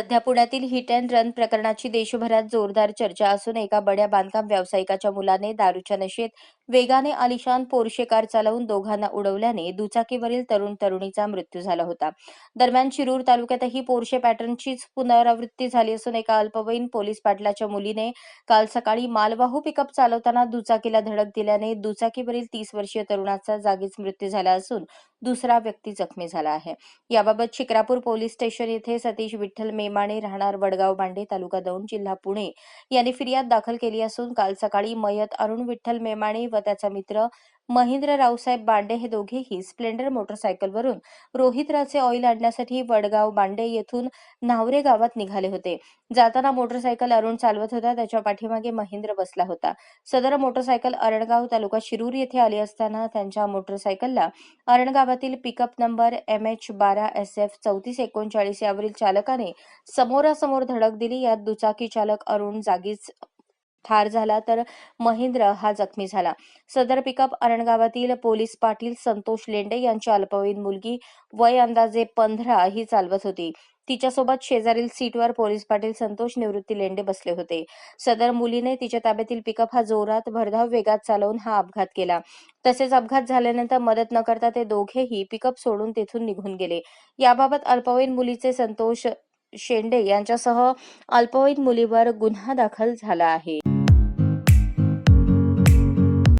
सध्या पुण्यातील hit and run प्रकरणाची देशभरात जोरदार चर्चा असून एका बड्या बांधकाम व्यावसायिकाच्या मुलाने दारूच्या नशेत वेगाने आलिशान पोर्शे कार चालवून दोघांना उडवल्याने दुचाकीवरील तरुण तरुणीचा मृत्यू झाला होता. दरम्यान शिरूर तालुक्यातही पोर्शे पॅटर्नचीच पुनरावृत्ती झाली असून एका अल्पवयीन पोलीस पाटलाच्या मुलीने काल सकाळी मालवाहू पिकअप चालवताना दुचाकीला धडक दिल्याने दुचाकीवरील तीस वर्षीय तरुणाचा जागीच मृत्यू झाला असून दुसरा व्यक्ती जखमी झाला आहे. याबाबत शिक्रापूर पोलीस स्टेशन येथे सतीश विठ्ठल मेमाणे राहणार वडगाव बांडे तालुका दौंड जिल्हा पुणे यांनी फिर्याद दाखल केली असून काल सकाळी मयत अरुण विठ्ठल मेमाणे व त्याचा मित्र महेंद्र रावसाहेब बांडे हे दोघेही स्प्लेंडर मोटरसायकलवरून रोहित्राचे ऑइल आणण्यासाठी वडगाव बांडे येथून न्हावरे गावात निघाले होते. जाताना मोटरसायकल अरुण चालवत होता. त्याच्या पाठीमागे महेंद्र बसला होता. सदर मोटरसायकल अरणगाव तालुका शिरूर येथे आली असताना त्यांच्या मोटरसायकलला अरणगावातील पिकअप नंबर एम एच बारा एस एफ चौतीस एकोणचाळीस यावरील चालकाने समोरासमोर धडक दिली. यात दुचाकी चालक अरुण जागीच ठार झाला तर महेंद्र हा जखमी झाला. सदर पिकअप अरणगावातील पोलीस पाटील संतोष लेंडे यांची अल्पवयीन मुलगी वय अंदाजे पंधरा ही चालवत होती. तिच्यासोबत शेजारील सीटवर पोलीस पाटील संतोष निवृत्ती लेंडे बसले होते. सदर मुलीने तिच्या ताब्यातील पिकअप हा जोरात भरधाव वेगात चालवून हा अपघात केला. तसेच अपघात झाल्यानंतर मदत न करता ते दोघेही पिकअप सोडून तेथून निघून गेले. याबाबत अल्पवयीन मुलीचे संतोष शेंडे यांच्यासह अल्पवयीन मुलीवर गुन्हा दाखल झाला आहे.